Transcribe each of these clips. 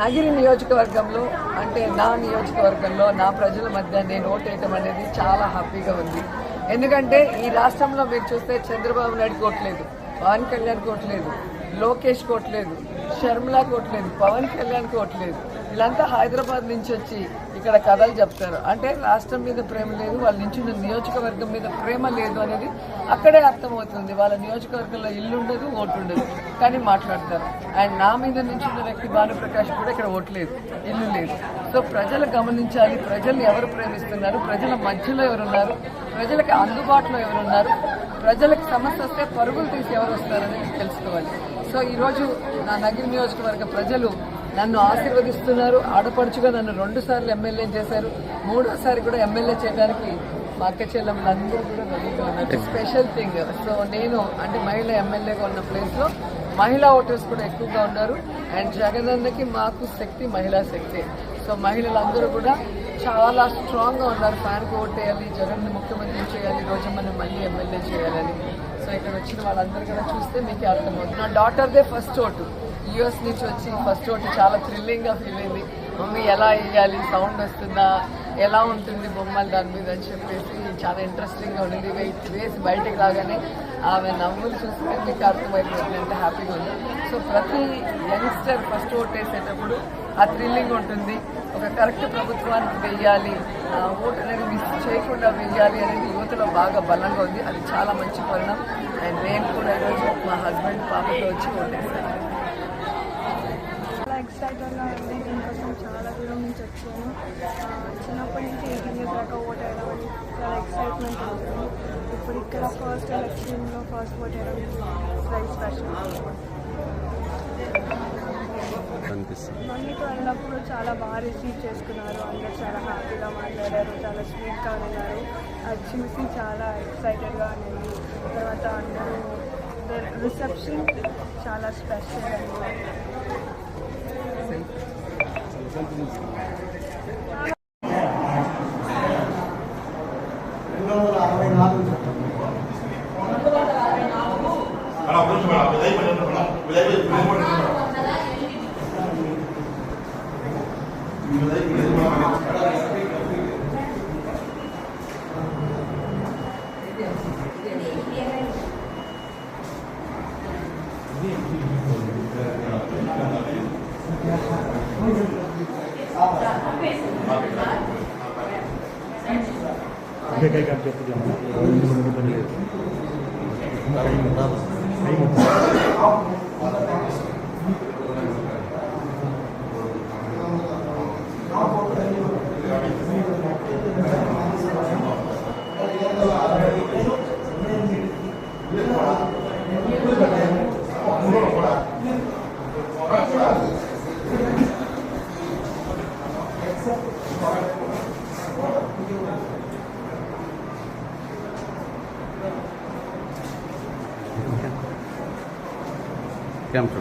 నగిరి నియోజకవర్గంలో అంటే నా నియోజకవర్గంలో నా ప్రజల మధ్య నేను ఓటేయటం అనేది చాలా హ్యాపీగా ఉంది. ఎందుకంటే ఈ రాష్ట్రంలో మీరు చూస్తే చంద్రబాబు నాయుడు కోట్లేదు పవన్ కళ్యాణ్ కోట్లేదు లోకేష్ కోట్లేదు షర్మిల కోట్లేదు పవన్ కళ్యాణ్ కోట్లేదు వీళ్ళంతా హైదరాబాద్ నుంచి వచ్చి ఇక్కడ కథలు చెప్తారు. అంటే రాష్ట్రం మీద ప్రేమ లేదు వాళ్ళ నుంచి ఉన్న నియోజకవర్గం మీద ప్రేమ లేదు అనేది అక్కడే అర్థమవుతుంది. వాళ్ళ నియోజకవర్గంలో ఇల్లు ఉండదు ఓటు ఉండదు. కానీ మాట్లాడతారు. అండ్ నా మీద నుంచి ఉన్న వ్యక్తి భానుప్రకాష్ కూడా ఇక్కడ ఓటు లేదు ఇల్లు లేదు. సో ప్రజలు గమనించాలి ప్రజల్ని ఎవరు ప్రేమిస్తున్నారు ప్రజల మధ్యలో ఎవరున్నారు ప్రజలకు అందుబాటులో ఎవరున్నారు ప్రజలకు సమస్య వస్తే పరుగులు తీసి ఎవరు వస్తారని తెలుసుకోవాలి. సో ఈరోజు నా నగిరి నియోజకవర్గ ప్రజలు నన్ను ఆశీర్వదిస్తున్నారు ఆడపడుచుగా నన్ను రెండు సార్లు ఎమ్మెల్యే చేశారు. మూడోసారి కూడా ఎమ్మెల్యే చేయడానికి మా అక్క చెల్లెమ్మలందరూ కూడా రెడీగా ఉన్నారు. స్పెషల్ థింగ్ సో నేను అంటే మహిళ ఎమ్మెల్యేగా ఉన్న ప్లేస్లో మహిళా ఓటర్స్ కూడా ఎక్కువగా ఉన్నారు. అండ్ జగనన్నకి మాకు శక్తి మహిళా శక్తి. సో మహిళలందరూ కూడా చాలా స్ట్రాంగ్గా ఉన్నారు. ఫ్యాన్కి ఓటేయాలి జగన్ని ముఖ్యమంత్రి చేయాలి రోజమ్మని మళ్ళీ ఎమ్మెల్యే చేయాలని. సో ఇక్కడ వచ్చిన వాళ్ళందరూ కూడా చూస్తే మీకు అర్థమవుతుంది. నా డాటర్దే ఫస్ట్ ఓటు. యూఎస్ నుంచి వచ్చి ఫస్ట్ ఒకటి చాలా థ్రిల్లింగ్గా ఫీల్ అయింది. మమ్మీ ఎలా వేయాలి? సౌండ్ వస్తుందా? ఎలా ఉంటుంది బొమ్మలు దాని మీద? అని చెప్పేసి చాలా ఇంట్రెస్టింగ్గా ఉండింది. వెయిట్ వేసి బయటకు రాగానే ఆమె నవ్వులు చూస్తే మీకు అర్థమైపోతుంది ఎంత హ్యాపీగా ఉంది. సో ప్రతి యంగ్స్టర్ ఫస్ట్ ఓట్ వేసేటప్పుడు ఆ థ్రిల్లింగ్ ఉంటుంది. ఒక కరెక్ట్ ప్రభుత్వానికి వెయ్యాలి. ఆ ఓట్ అనేది మిస్ చేయకుండా వెయ్యాలి అనేది యువతలో బాగా బలంగా ఉంది. అది చాలా మంచి పరిణామం. అండ్ నేను కూడా ఈరోజు మా హస్బెండ్ పాపతో వచ్చి ఓటేసాను ఎక్సైటెడ్గా ఉంది దీనికోసం చాలా దూరం నుంచి వచ్చాను. చిన్నప్పటి నుంచి ఎయిటీన్ ఇయర్స్ దాకా ఓట్ వేయడం అని చాలా ఎక్సైట్మెంట్ ఉంటుంది ఇప్పుడు ఇక్కడ ఫస్ట్ ఎలక్షన్లో ఫస్ట్ ఓట్ వేయడం వెరీ స్పెషల్ మమ్మీతో వెళ్ళినప్పుడు చాలా బాగా రిసీవ్ చేసుకున్నారు. అందరూ చాలా హ్యాపీగా మాట్లాడారు. చాలా స్వీట్గా ఉన్నారు. అది చూసి చాలా ఎక్సైటెడ్గా ఉంది. తర్వాత అందరూ రిసెప్షన్ చాలా స్పెషల్ అండి. Madam madam madam madam madam ఏకైక అభ్యర్థిగా Thank you. Come to.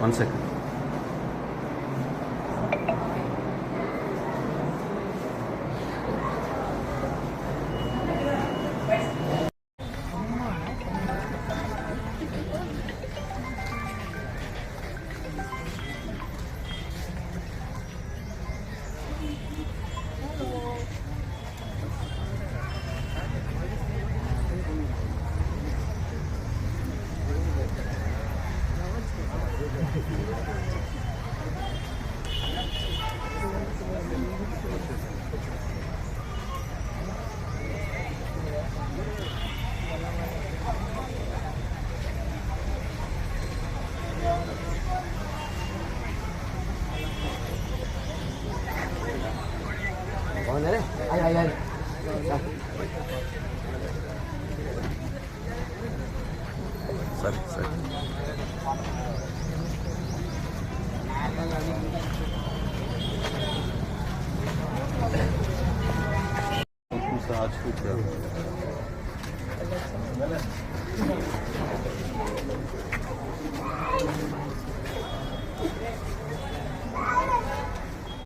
One second. Onları. Hayır hayır hayır. Sakin sakin. Konuşmuşsa açıklık ya.